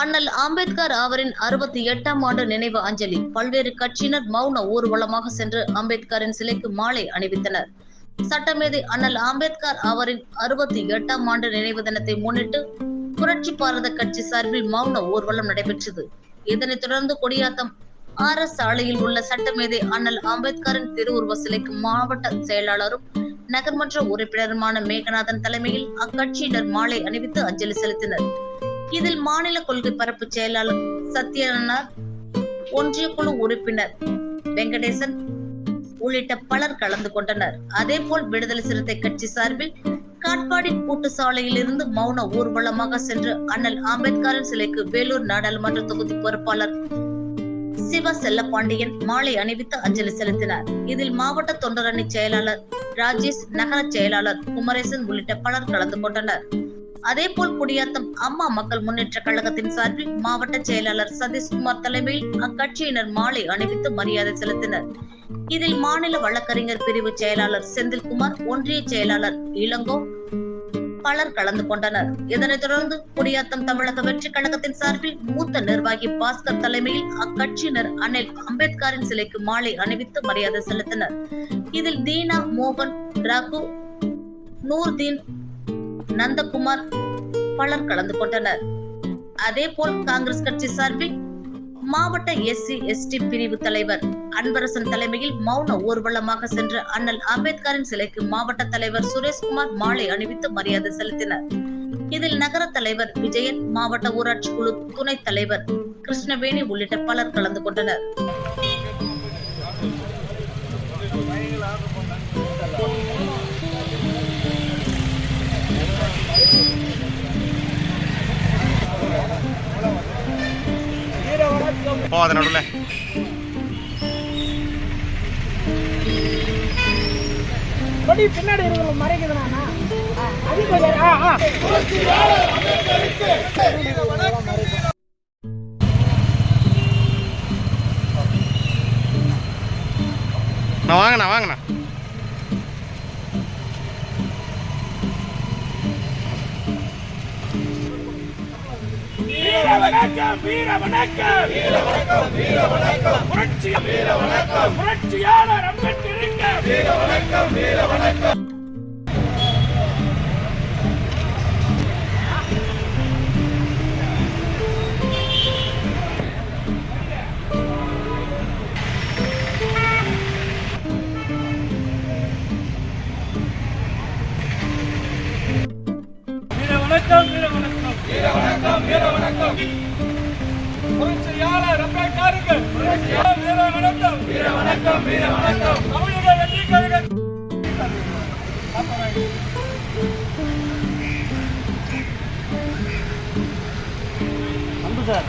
அண்ணல் அம்பேத்கர் அவரின் அறுபத்தி எட்டாம் ஆண்டு நினைவு அஞ்சலி. பல்வேறு கட்சியினர் மௌன ஊர்வலமாக சென்று அம்பேத்கரின் சிலைக்கு மாலை அணிவித்தனர். சட்டமேதை அண்ணல் அம்பேத்கர் அவரின் அறுபத்தி எட்டாம் ஆண்டு நினைவு தினத்தை முன்னிட்டு புரட்சி பாரத கட்சி சார்பில் மௌன ஊர்வலம் நடைபெற்றது. இதனைத் தொடர்ந்து கொடியாத்தம் ஆர் எஸ் சாலையில் உள்ள சட்டமேதை அண்ணல் அம்பேத்கரின் திருவுருவ சிலைக்கு மாவட்ட செயலாளரும் நகர்மன்ற உறுப்பினருமான மேகநாதன் தலைமையில் அக்கட்சியினர் மாலை அணிவித்து அஞ்சலி செலுத்தினர். இதில் மாநில கொள்கை பரப்பு செயலாளர் சத்யநாத் ஒன்றிய குழு உறுப்பினர் வெங்கடேசன் உள்ளிட்ட பலர் கலந்து கொண்டனர். அதேபோல் விடுதலை சிறுத்தை கட்சி சார்பில் காட்பாடி கூட்டு சாலையில் இருந்து மௌன ஊர்வலமாக சென்று அண்ணல் அம்பேத்கரின் சிலைக்கு வேலூர் நாடாளுமன்ற தொகுதி பொறுப்பாளர் சிவ செல்லப்பாண்டியன் மாலை அணிவித்து அஞ்சலி செலுத்தினார். இதில் மாவட்ட தொண்டரணி செயலாளர் ராஜேஷ் நகர செயலாளர் குமரேசன் உள்ளிட்ட பலர் கலந்து கொண்டனர். அதே போல் குடியாத்தம் அம்மா மக்கள் முன்னேற்ற கழகத்தின் சார்பில் மாவட்ட செயலாளர் சதீஷ்குமார் தலைமையில் அக்கட்சியினர் மாலை அணிவித்து மரியாதை செலுத்தினர். இதில் மாநில வழக்கறிஞர் பிரிவு செயலாளர் செந்தில்குமார் ஒன்றிய செயலாளர் இளங்கோ பலர் கலந்து கொண்டனர். இதனைத் தொடர்ந்து குடியாத்தம் தமிழக வெற்றி கழகத்தின் சார்பில் மூத்த நிர்வாகி பாஸ்கர் தலைமையில் அக்கட்சியினர் அனில் அம்பேத்கரின் சிலைக்கு மாலை அணிவித்து மரியாதை செலுத்தினர். இதில் தீனா மோகன் ரகு நூர்தீன் நந்தகுமார் பலர் கலந்து கொண்டனர். அதே போல் காங்கிரஸ் கட்சி சார்பில் மாவட்ட எஸ்சி எஸ்டி பிரிவு தலைவர் அன்பரசன் தலைமையில் மௌன ஊர்வலமாக சென்ற அண்ணல் அம்பேத்கரின் சிலைக்கு மாவட்ட தலைவர் சுரேஷ்குமார் மாலை அணிவித்து மரியாதை செலுத்தினர். இதில் நகர தலைவர் விஜயன் மாவட்ட ஊராட்சி குழு துணைத் தலைவர் கிருஷ்ணவேணி உள்ளிட்ட பலர் கலந்து கொண்டனர். போகாத நடுவில். கொடி பின்னாடி இருக்கிற ஆ நான் வாங்கண்ணா வாங்கண்ணா வணக்கம் வீர வணக்கம். வீர வணக்கம் வீர வணக்கம் புரட்சி வீர வணக்கம் புரட்சியாளர் அம்பேத்கருக்கு வீர வணக்கம் வீர வணக்கம் வணக்கம் வீர வணக்கம். புரட்சியாளர் அம்பேத்கருக்கு புரட்சியாளர் வீர வணக்கம். வீர வணக்கம் வீர வணக்கம். தமிழக வெற்றி கழக அன்பு சார்.